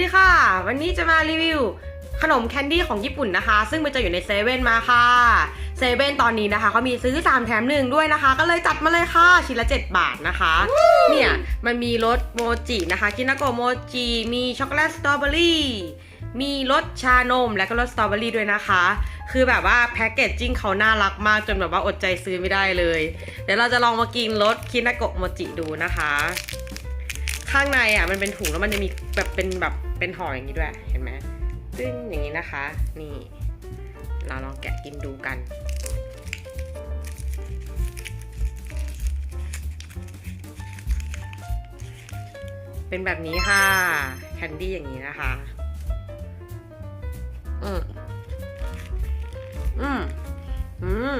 ดีค่ะ วันนี้จะมารีวิวขนมแคนดี้ของญี่ปุ่นนะคะ ซึ่งมันจะอยู่ในเซเว่นมาค่ะเซเว่นตอนนี้นะคะเขามีซื้อ 3 แถมหนึ่งด้วยนะคะ ก็เลยจัดมาเลยค่ะชิ้นละ 7 บาทนะคะ เนี่ยมันมีรสโมจินะคะกินาโกะโมจิมีช็อกโกแลตสตรอเบอรี่มีรสชานมและก็รสสตรอเบอรี่ด้วยนะคะ คือแบบว่าแพ็กเกจจิ้งเขาน่ารักมากจนแบบว่าอดใจซื้อไม่ได้เลย เดี๋ยวเราจะลองมากินรสคินาโกะโมจิดูนะคะ ข้างในอะมันเป็นถุงแล้วมันจะมีแบบเป็นแบบเป็นห่ออย่างนี้ด้วยเห็นไหมตึ้งอย่างนี้นะคะ นี่ เราลองแกะกินดูกัน เป็นแบบนี้ค่ะแคนดี้อย่างนี้นะคะ อืมอืมอืม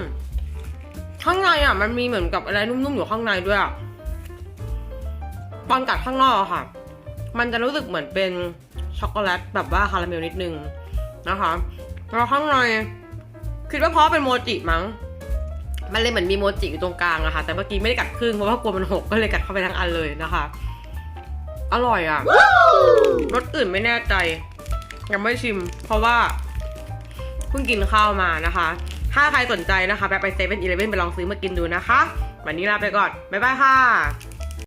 ข้างในอะ มันมีเหมือนกับอะไรนุ่มๆอยู่ข้างในด้วยอะ ตอนกัดข้างนอกค่ะ มันจะรู้สึกเหมือนเป็นช็อกโกแลตแบบว่าคาราเมลนิดนึงนะคะแล้วข้างในคิดว่าเพราะเป็นโมจิมั้ง มันเลยเหมือนมีโมจิอยู่ตรงกลางอะค่ะ แต่เมื่อกี้ไม่ได้กัดครึ่งเพราะว่ากลัวมันหกก็เลยกัดเข้าไปทั้งอันเลยนะคะ อร่อยอะรสอื่นไม่แน่ใจ ยังไม่ชิม เพราะว่าเพิ่งกินข้าวมานะคะ ถ้าใครสนใจนะคะแบบไปเซเว่นอีเลฟเว่นไปลองซื้อมากินดูนะคะ วันนี้ลาไปก่อน บ๊ายบายค่ะ